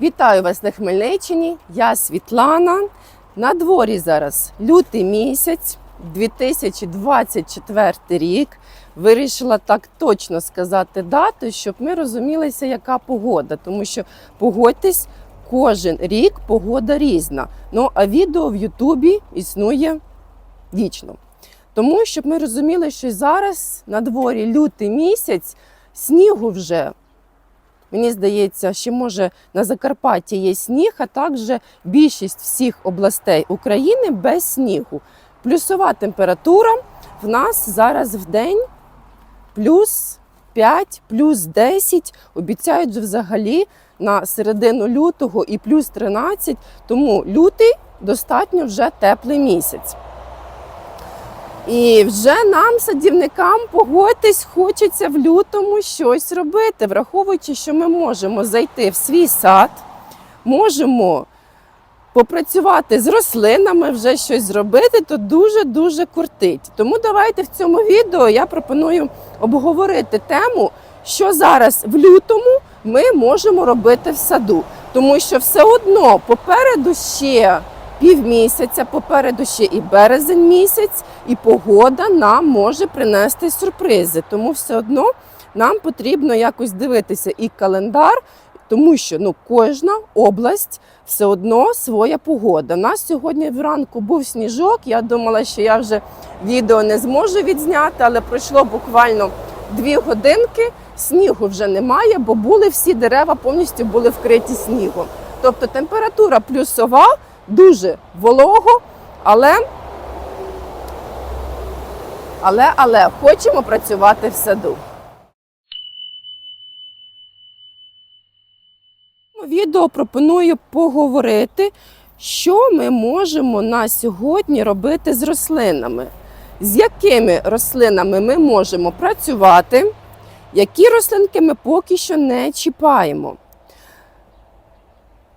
Вітаю вас на Хмельниччині. Я Світлана. На дворі зараз лютий місяць, 2024 рік. Вирішила так точно сказати дату, щоб ми розумілися, яка погода. Тому що погодьтесь, кожен рік погода різна. Ну а відео в Ютубі існує вічно. Тому щоб ми розуміли, що зараз на дворі лютий місяць, снігу вже Мені здається, що може на Закарпатті є сніг, а також більшість всіх областей України без снігу. Плюсова температура в нас зараз в день плюс 5, плюс 10. Обіцяють взагалі на середину лютого і плюс 13, тому лютий достатньо вже теплий місяць. І вже нам, садівникам, погодьтесь, хочеться в лютому щось робити, враховуючи, що ми можемо зайти в свій сад, можемо попрацювати з рослинами, вже щось зробити, то дуже-дуже кортить. Тому давайте в цьому відео я пропоную обговорити тему, що зараз в лютому ми можемо робити в саду. Тому що все одно попереду ще півмісяця, попереду ще і березень місяць, і погода нам може принести сюрпризи. Тому все одно нам потрібно якось дивитися і календар, тому що ну, кожна область все одно своя погода. У нас сьогодні вранку був сніжок. Я думала, що я вже відео не зможу відзняти, але пройшло буквально дві годинки. Снігу вже немає, бо були всі дерева повністю були вкриті снігом. Тобто температура плюсова, дуже волого, але, але, але хочемо працювати в саду. Відео пропоную поговорити, що ми можемо на сьогодні робити з рослинами, з якими рослинами ми можемо працювати, які рослинки ми поки що не чіпаємо.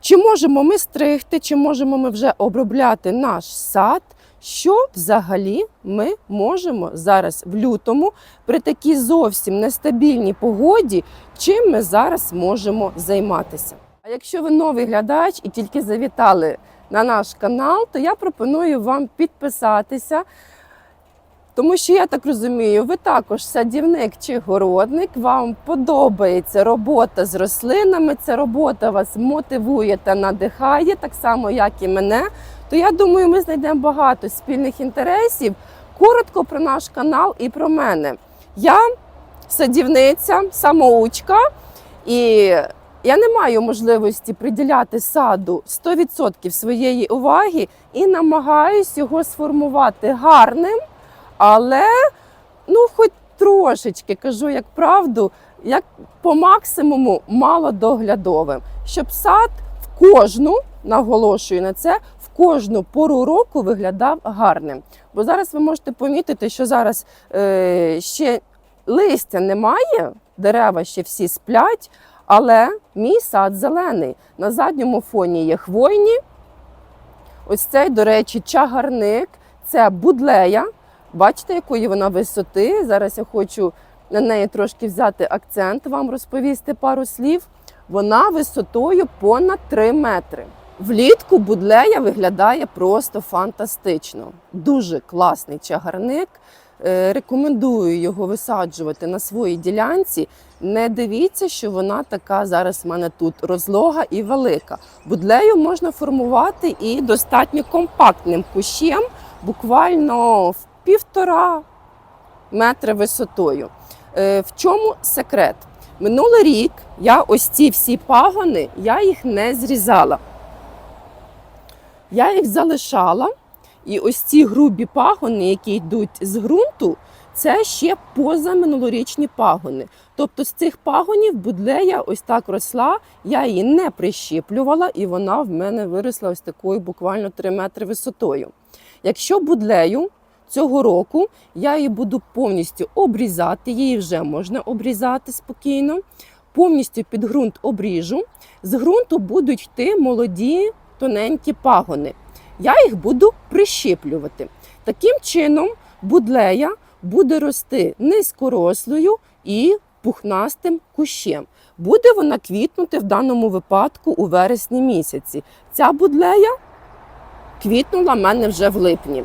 Чи можемо ми стригти, чи можемо ми вже обробляти наш сад? Що взагалі ми можемо зараз в лютому при такій зовсім нестабільній погоді, чим ми зараз можемо займатися? А якщо ви новий глядач і тільки завітали на наш канал, то я пропоную вам підписатися. Тому що я так розумію, ви також садівник чи городник, вам подобається робота з рослинами, ця робота вас мотивує та надихає, так само, як і мене. То я думаю, ми знайдемо багато спільних інтересів. Коротко про наш канал і про мене. Я садівниця, самоучка, і я не маю можливості приділяти саду 100% своєї уваги і намагаюсь його сформувати гарним. Але ну, хоч трошечки кажу як правду, як по максимуму малодоглядовим, щоб сад в кожну, наголошую на це, в кожну пору року виглядав гарним. Бо зараз ви можете помітити, що зараз е, ще листя немає, дерева ще всі сплять, але мій сад зелений. На задньому фоні є хвойні. Ось цей, до речі, чагарник це будлея. Бачите, якої вона висоти. Зараз я хочу на неї трошки взяти акцент, вам розповісти пару слів. Вона висотою понад 3 метри. Влітку будлея виглядає просто фантастично. Дуже класний чагарник. Е, Рекомендую його висаджувати на своїй ділянці. Не дивіться, що вона така зараз в мене тут розлога і велика. Будлею можна формувати і достатньо компактним кущем, буквально в півтора метри висотою. Е, В чому секрет? Минулий рік я ось ці всі пагони, я їх не зрізала. Я їх залишала. І ось ці грубі пагони, які йдуть з ґрунту, це ще позаминулорічні пагони. Тобто з цих пагонів будлея ось так росла, я її не прищіплювала, і вона в мене виросла ось такою буквально 3 метри висотою. Якщо будлею цього року я її буду повністю обрізати, її вже можна обрізати спокійно, повністю під ґрунт обріжу. З ґрунту будуть йти молоді тоненькі пагони. Я їх буду прищіплювати. Таким чином, будлея буде рости низькорослою і пухнастим кущем. Буде вона квітнути в даному випадку у вересні місяці. Ця будлея квітнула в мене вже в липні.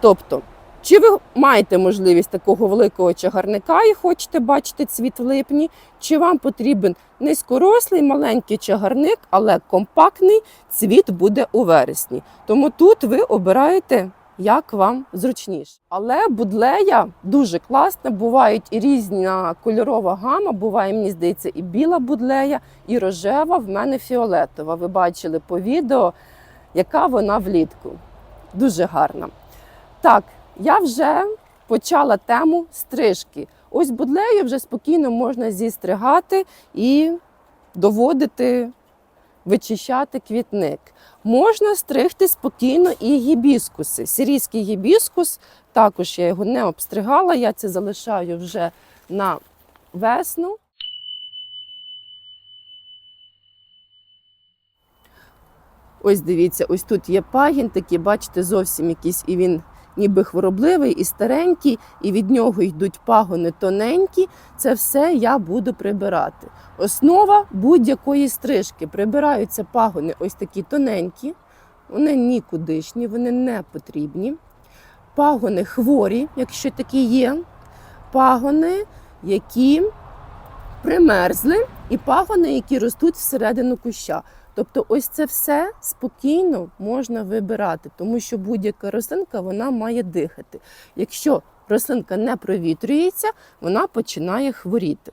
Тобто, чи ви маєте можливість такого великого чагарника і хочете бачити цвіт в липні, чи вам потрібен низькорослий маленький чагарник, але компактний цвіт буде у вересні. Тому тут ви обираєте, як вам зручніше. Але будлея дуже класна, бувають і різна кольорова гама, буває, мені здається, і біла будлея, і рожева, в мене фіолетова. Ви бачили по відео, яка вона влітку. Дуже гарна. Так, я вже почала тему стрижки. Ось будлею вже спокійно можна зістригати і доводити, вичищати квітник. Можна стригти спокійно і гібіскуси. Сирійський гібіскус, також я його не обстригала, я це залишаю вже на весну. Ось дивіться, ось тут є пагін, такий, бачите, зовсім якийсь і він ніби хворобливий і старенький, і від нього йдуть пагони тоненькі. Це все я буду прибирати. Основа будь-якої стрижки. Прибираються пагони ось такі тоненькі, вони нікудишні, вони не потрібні. Пагони хворі, якщо такі є, пагони, які примерзли, і пагони, які ростуть всередину куща. Тобто, ось це все спокійно можна вибирати, тому що будь-яка рослинка вона має дихати. Якщо рослинка не провітрюється, вона починає хворіти.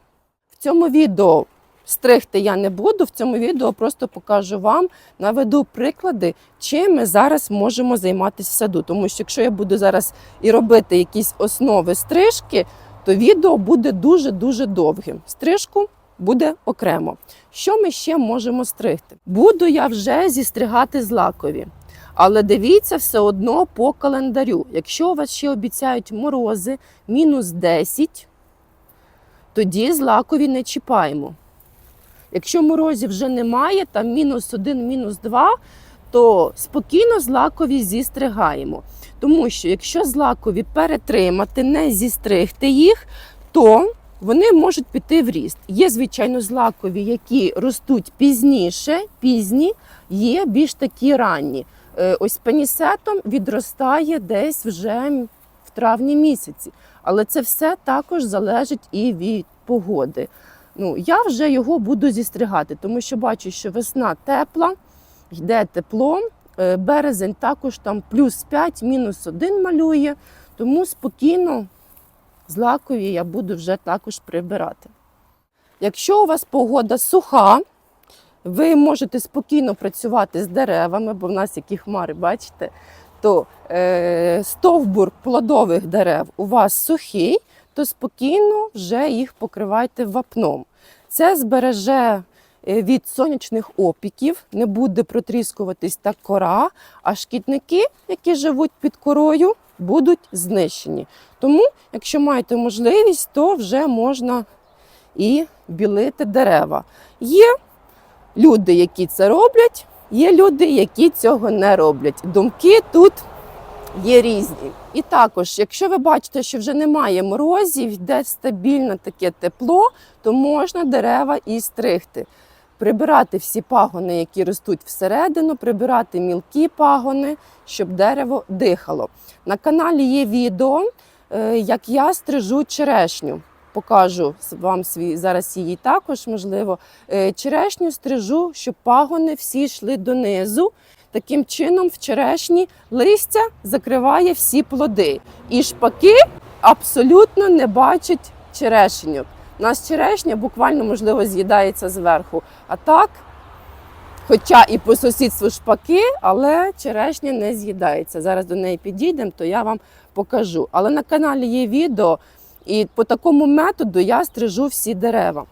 В цьому відео стригти я не буду. В цьому відео просто покажу вам, наведу приклади, чим ми зараз можемо займатися в саду. Тому що якщо я буду зараз і робити якісь основи стрижки, то відео буде дуже-дуже довгим. Стрижку буде окремо. Що ми ще можемо стригти? Буду я вже зістригати злакові. Але дивіться все одно по календарю. Якщо у вас ще обіцяють морози мінус 10, тоді злакові не чіпаємо. Якщо морозів вже немає, там мінус 1, мінус 2, то спокійно злакові зістригаємо. Тому що якщо злакові перетримати, не зістригти їх, то вони можуть піти в ріст. Є, звичайно, злакові, які ростуть пізніше, пізні, є більш такі ранні. Е, Ось пенісетом відростає десь вже в травні місяці. Але це все також залежить і від погоди. Ну, я вже його буду зістригати, тому що бачу, що весна тепла, йде тепло. Е, Березень також там плюс 5, мінус 1 малює, тому спокійно злакові я буду вже також прибирати. Якщо у вас погода суха, ви можете спокійно працювати з деревами, бо в нас які хмари, бачите, то е, стовбур плодових дерев у вас сухий, то спокійно вже їх покривайте вапном. Це збереже е, від сонячних опіків, не буде протріскуватись та кора, а шкідники, які живуть під корою, будуть знищені. Тому, якщо маєте можливість, то вже можна і білити дерева. Є люди, які це роблять, є люди, які цього не роблять. Думки тут є різні. І також, якщо ви бачите, що вже немає морозів, йде стабільне таке тепло, то можна дерева і стригти. Прибирати всі пагони, які ростуть всередину, прибирати мілкі пагони, щоб дерево дихало. На каналі є відео, е, як я стрижу черешню. Покажу вам свій зараз її також, можливо. Е, Черешню стрижу, щоб пагони всі йшли донизу. Таким чином, в черешні листя закриває всі плоди. І шпаки абсолютно не бачать черешеню. У нас черешня буквально, можливо, з'їдається зверху. А так, хоча і по сусідству шпаки, але черешня не з'їдається. Зараз до неї підійдемо, то я вам покажу. Але на каналі є відео, і по такому методу я стрижу всі дерева.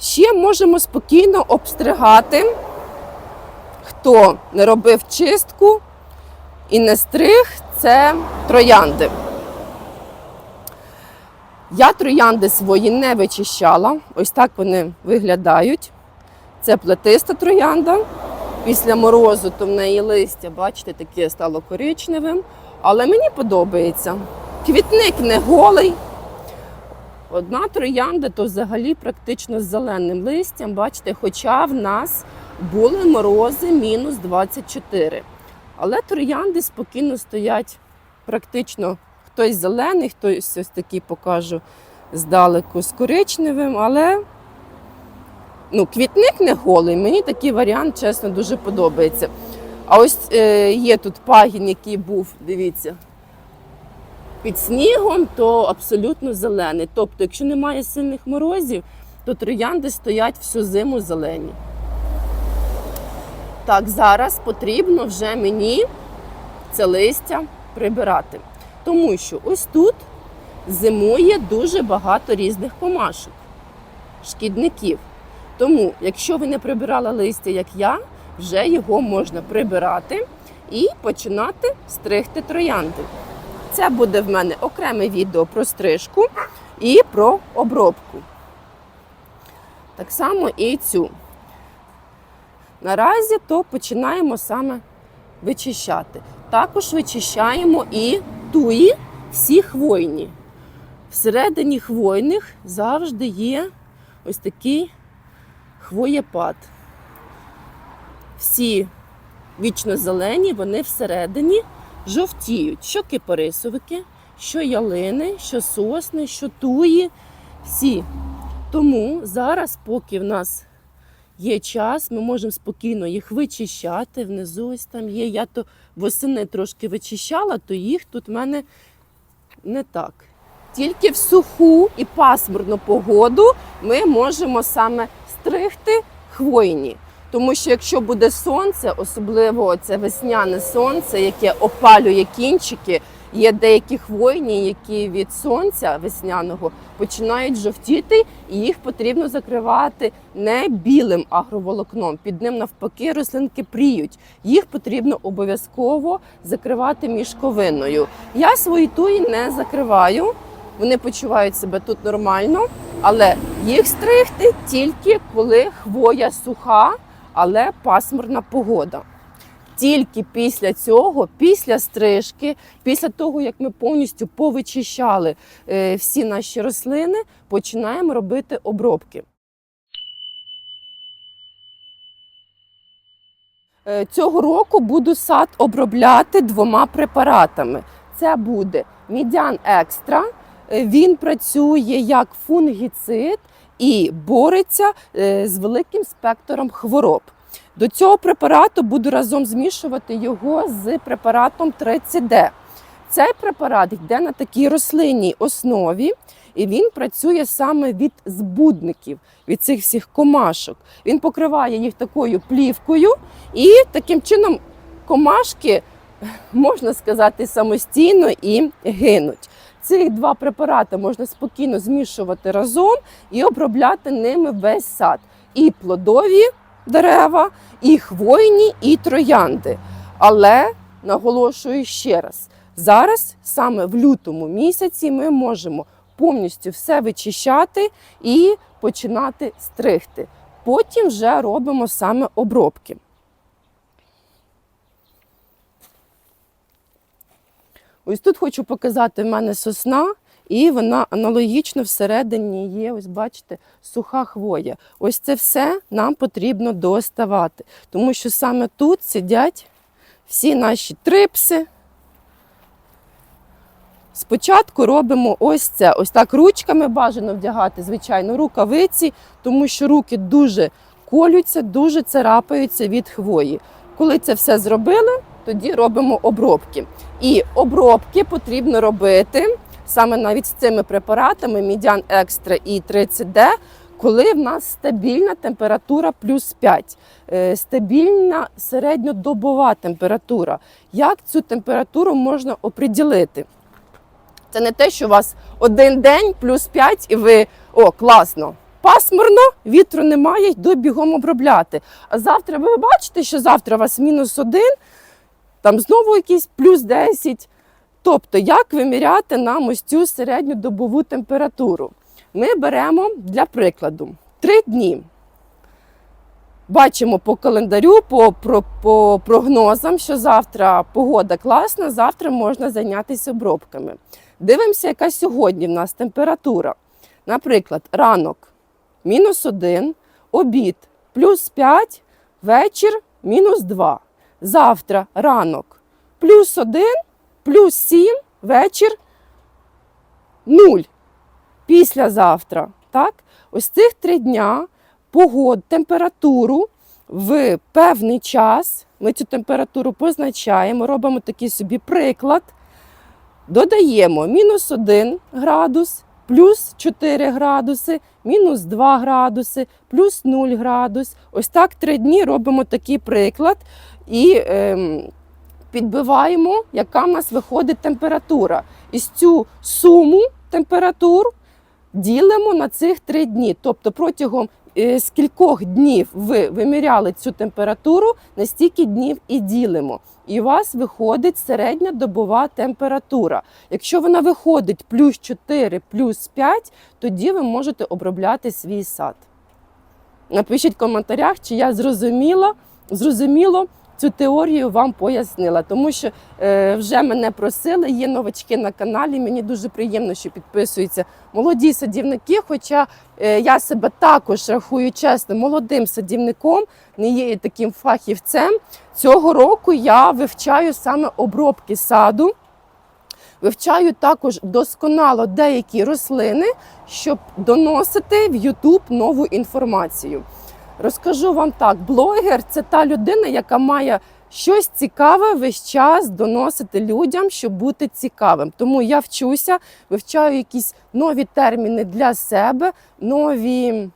Ще можемо спокійно обстригати, хто не робив чистку і не стриг, це троянди. Я троянди свої не вичищала. Ось так вони виглядають. Це плетиста троянда. Після морозу то в неї листя, бачите, таке стало коричневим. Але мені подобається. Квітник не голий. Одна троянда то взагалі практично з зеленим листям. Бачите, хоча в нас були морози мінус 24. Але троянди спокійно стоять практично хтось зелений, хтось ось такий покажу здалеку з коричневим, але ну, квітник не голий. Мені такий варіант, чесно, дуже подобається. А ось е, є тут пагін, який був, дивіться, під снігом, то абсолютно зелений. Тобто, якщо немає сильних морозів, то троянди стоять всю зиму зелені. Так, зараз потрібно вже мені це листя прибирати. Тому що ось тут зимує дуже багато різних комашок, шкідників. Тому, якщо ви не прибирали листя, як я, вже його можна прибирати і починати стригти троянди. Це буде в мене окреме відео про стрижку і про обробку. Так само і цю. Наразі то починаємо саме вичищати. Також вичищаємо і туї всі хвойні. Всередині хвойних завжди є ось такий хвоєпад. Всі вічно зелені, вони всередині жовтіють. Що кипарисовики, що ялини, що сосни, що туї. Всі. Тому зараз, поки в нас є час, ми можемо спокійно їх вичищати. Внизу ось там є. Я то восени трошки вичищала, то їх тут в мене не так. Тільки в суху і пасмурну погоду ми можемо саме стригти хвойні. Тому що якщо буде сонце, особливо це весняне сонце, яке опалює кінчики, є деякі хвойні, які від сонця весняного починають жовтіти, і їх потрібно закривати не білим агроволокном. Під ним навпаки рослинки пріють. Їх потрібно обов'язково закривати мішковиною. Я свої туї не закриваю. Вони почувають себе тут нормально, але їх стригти тільки коли хвоя суха, але пасмурна погода. Тільки після цього, після стрижки, після того, як ми повністю повичищали е, всі наші рослини, починаємо робити обробки. Е, Цього року буду сад обробляти двома препаратами. Це буде Мідян Екстра. Він працює як фунгіцид і бореться е, з великим спектром хвороб. До цього препарату буду разом змішувати його з препаратом 30D. Цей препарат йде на такій рослинній основі, і він працює саме від збудників, від цих всіх комашок. Він покриває їх такою плівкою, і таким чином комашки, можна сказати, самостійно і гинуть. Ці два препарати можна спокійно змішувати разом і обробляти ними весь сад. І плодові дерева, і хвойні, і троянди. Але наголошую ще раз: зараз, саме в лютому місяці, ми можемо повністю все вичищати і починати стригти. Потім вже робимо саме обробки. Ось тут хочу показати в мене сосна, і вона аналогічно всередині є, ось бачите, суха хвоя. Ось це все нам потрібно доставати, тому що саме тут сидять всі наші трипси. Спочатку робимо ось це. Ось так ручками бажано вдягати, звичайно, рукавиці, тому що руки дуже колються, дуже царапаються від хвої. Коли це все зробили, тоді робимо обробки. І обробки потрібно робити саме навіть з цими препаратами Мідян Екстра і 30D, коли в нас стабільна температура плюс 5, е, стабільна середньодобова температура. Як цю температуру можна оприділити? Це не те, що у вас один день плюс 5 і ви о, класно. Пасмурно, вітру немає, йду бігом обробляти. А завтра ви бачите, що завтра у вас мінус один, там знову якийсь плюс 10. Тобто, як виміряти нам ось цю середньодобову температуру? Ми беремо для прикладу 3 дні. Бачимо по календарю, по, по, по прогнозам, що завтра погода класна, завтра можна зайнятися обробками. Дивимося, яка сьогодні в нас температура. Наприклад, ранок мінус 1, обід плюс 5, вечір мінус 2. Завтра ранок плюс 1, плюс 7, вечір 0. Післязавтра. Так? Ось цих три дня погод, температуру в певний час. Ми цю температуру позначаємо, робимо такий собі приклад. Додаємо мінус 1 градус, плюс 4 градуси, мінус 2 градуси, плюс 0 градус. Ось так три дні робимо такий приклад і ем, підбиваємо, яка в нас виходить температура. І цю суму температур ділимо на цих три дні. Тобто протягом е, скількох днів ви виміряли цю температуру, на стільки днів і ділимо. І у вас виходить середня добова температура. Якщо вона виходить плюс 4, плюс 5, тоді ви можете обробляти свій сад. Напишіть в коментарях, чи я зрозуміла, зрозуміло цю теорію вам пояснила, тому що е, вже мене просили, є новачки на каналі. Мені дуже приємно, що підписуються молоді садівники. Хоча е, я себе також рахую чесно молодим садівником, не є таким фахівцем. Цього року я вивчаю саме обробки саду. Вивчаю також досконало деякі рослини, щоб доносити в YouTube нову інформацію. Розкажу вам так: блогер це та людина, яка має щось цікаве весь час доносити людям, щоб бути цікавим. Тому я вчуся, вивчаю якісь нові терміни для себе, нові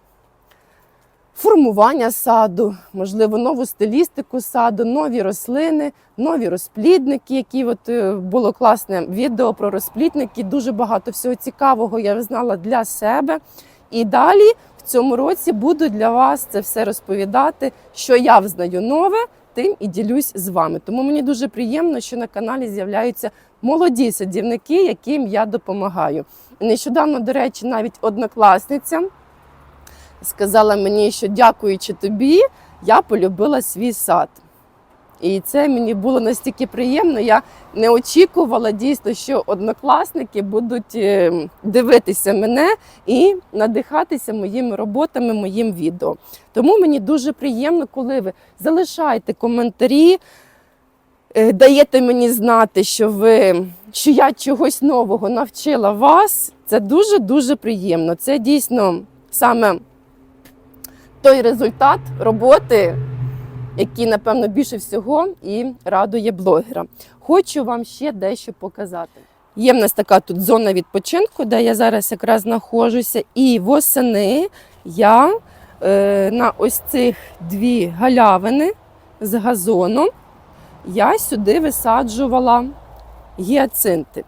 формування саду, можливо, нову стилістику саду, нові рослини, нові розплідники, які от е, було класне відео про розплідники. Дуже багато всього цікавого я знала для себе. І далі цьому році буду для вас це все розповідати, що я взнаю нове, тим і ділюсь з вами. Тому мені дуже приємно, що на каналі з'являються молоді садівники, яким я допомагаю. Нещодавно, до речі, навіть однокласниця сказала мені, що дякуючи тобі, я полюбила свій сад. І це мені було настільки приємно. Я не очікувала дійсно, що однокласники будуть е, дивитися мене і надихатися моїми роботами, моїм відео. Тому мені дуже приємно, коли ви залишаєте коментарі, е, даєте мені знати, що ви що я чогось нового навчила вас. Це дуже дуже приємно. Це дійсно саме той результат роботи який, напевно, більше всього і радує блогера. Хочу вам ще дещо показати. Є в нас така тут зона відпочинку, де я зараз якраз знаходжуся. І восени я е, на ось цих дві галявини з газоном я сюди висаджувала гіацинти.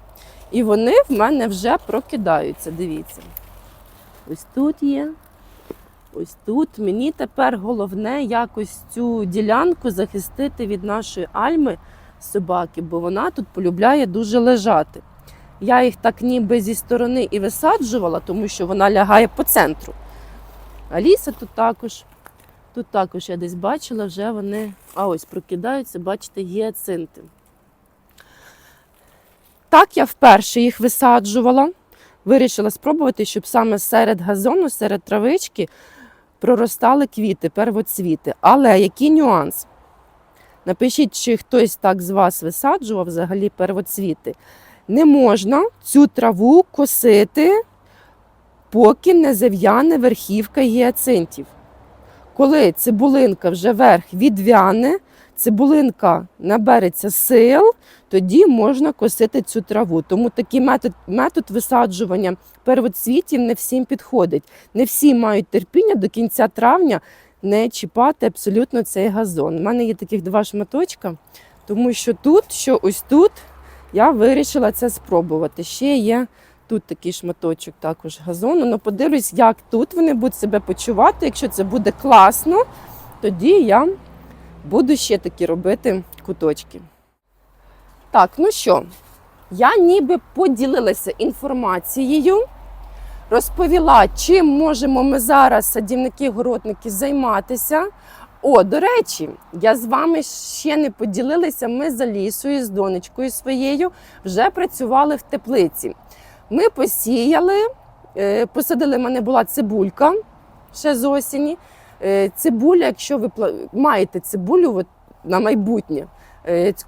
І вони в мене вже прокидаються. Дивіться. Ось тут є. Ось тут мені тепер головне якось цю ділянку захистити від нашої альми собаки, бо вона тут полюбляє дуже лежати. Я їх так ніби зі сторони і висаджувала, тому що вона лягає по центру. А ліса тут також, тут також я десь бачила, вже вони, а ось прокидаються, бачите, гіацинти. Так я вперше їх висаджувала. Вирішила спробувати, щоб саме серед газону, серед травички проростали квіти, первоцвіти. Але який нюанс? Напишіть, чи хтось так з вас висаджував взагалі первоцвіти. Не можна цю траву косити, поки не зав'яне верхівка гіацинтів. Коли цибулинка вже верх відвяне, цибулинка набереться сил, тоді можна косити цю траву. Тому такий метод метод висаджування первоцвітів не всім підходить. Не всі мають терпіння до кінця травня не чіпати абсолютно цей газон. У мене є таких два шматочка, тому що тут, що ось тут, я вирішила це спробувати. Ще є тут такий шматочок також газону. Ну, подивлюсь, як тут вони будуть себе почувати. Якщо це буде класно, тоді я буду ще такі робити куточки. Так, ну що, я ніби поділилася інформацією, розповіла, чим можемо ми зараз, садівники-городники, займатися. О, до речі, я з вами ще не поділилася. Ми за лісою з донечкою своєю вже працювали в теплиці. Ми посіяли Е, Посадили, в мене була цибулька ще з осені. Е, Цибуля, якщо ви маєте цибулю на майбутнє,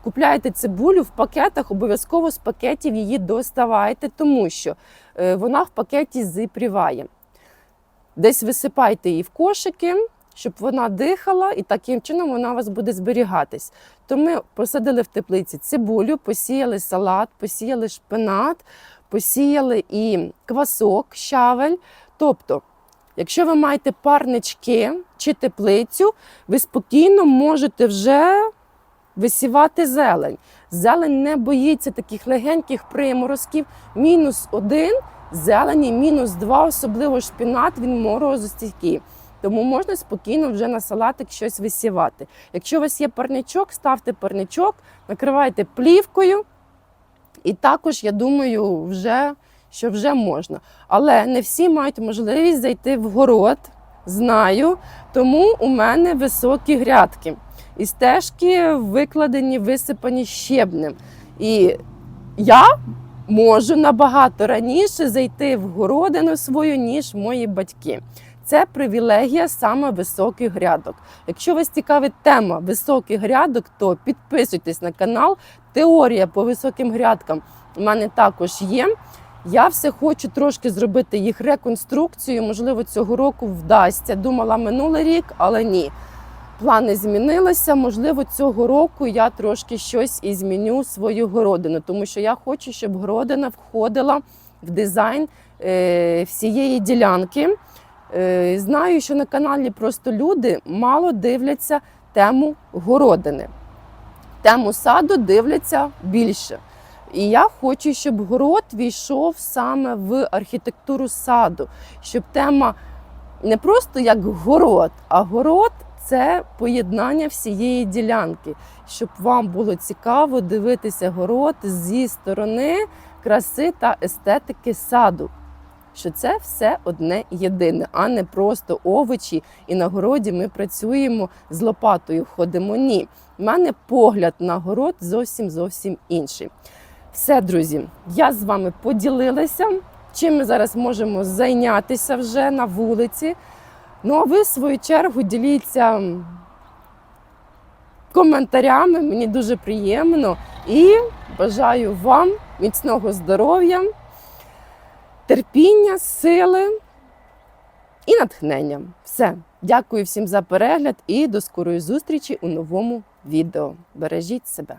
купляєте цибулю в пакетах, обов'язково з пакетів її доставайте, тому що е, вона в пакеті зіпріває. Десь висипайте її в кошики, щоб вона дихала, і таким чином вона у вас буде зберігатись. То ми посадили в теплиці цибулю, посіяли салат, посіяли шпинат, посіяли і квасок, щавель. Тобто, якщо ви маєте парнички чи теплицю, ви спокійно можете вже висівати зелень. Зелень не боїться таких легеньких приморозків. Мінус один, зелені, мінус два, особливо шпінат, він морозостійкий. Тому можна спокійно вже на салатик щось висівати. Якщо у вас є парничок, ставте парничок, накривайте плівкою. І також, я думаю, вже, що вже можна. Але не всі мають можливість зайти в город, знаю. Тому у мене високі грядки. І стежки викладені, висипані щебнем. І я можу набагато раніше зайти в городину свою, ніж мої батьки. Це привілегія саме високих грядок. Якщо вас цікавить тема високих грядок, то підписуйтесь на канал. Теорія по високим грядкам у мене також є. Я все хочу трошки зробити їх реконструкцію. Можливо, цього року вдасться. Думала минулий рік, але ні. Плани змінилися. Можливо, цього року я трошки щось і зміню свою городину, тому що я хочу, щоб городина входила в дизайн е, всієї ділянки. Е, знаю, що на каналі просто люди мало дивляться тему городини. Тему саду дивляться більше. І я хочу, щоб город війшов саме в архітектуру саду, щоб тема не просто як город, а город це поєднання всієї ділянки, щоб вам було цікаво дивитися город зі сторони краси та естетики саду. Що це все одне єдине, а не просто овочі, і на городі ми працюємо з лопатою, ходимо. Ні, У мене погляд на город зовсім зовсім інший. Все, друзі, я з вами поділилася, чим ми зараз можемо зайнятися вже на вулиці. Ну, а ви, в свою чергу, діліться коментарями, мені дуже приємно. І бажаю вам міцного здоров'я, терпіння, сили і натхнення. Все. Дякую всім за перегляд і до скорої зустрічі у новому відео. Бережіть себе.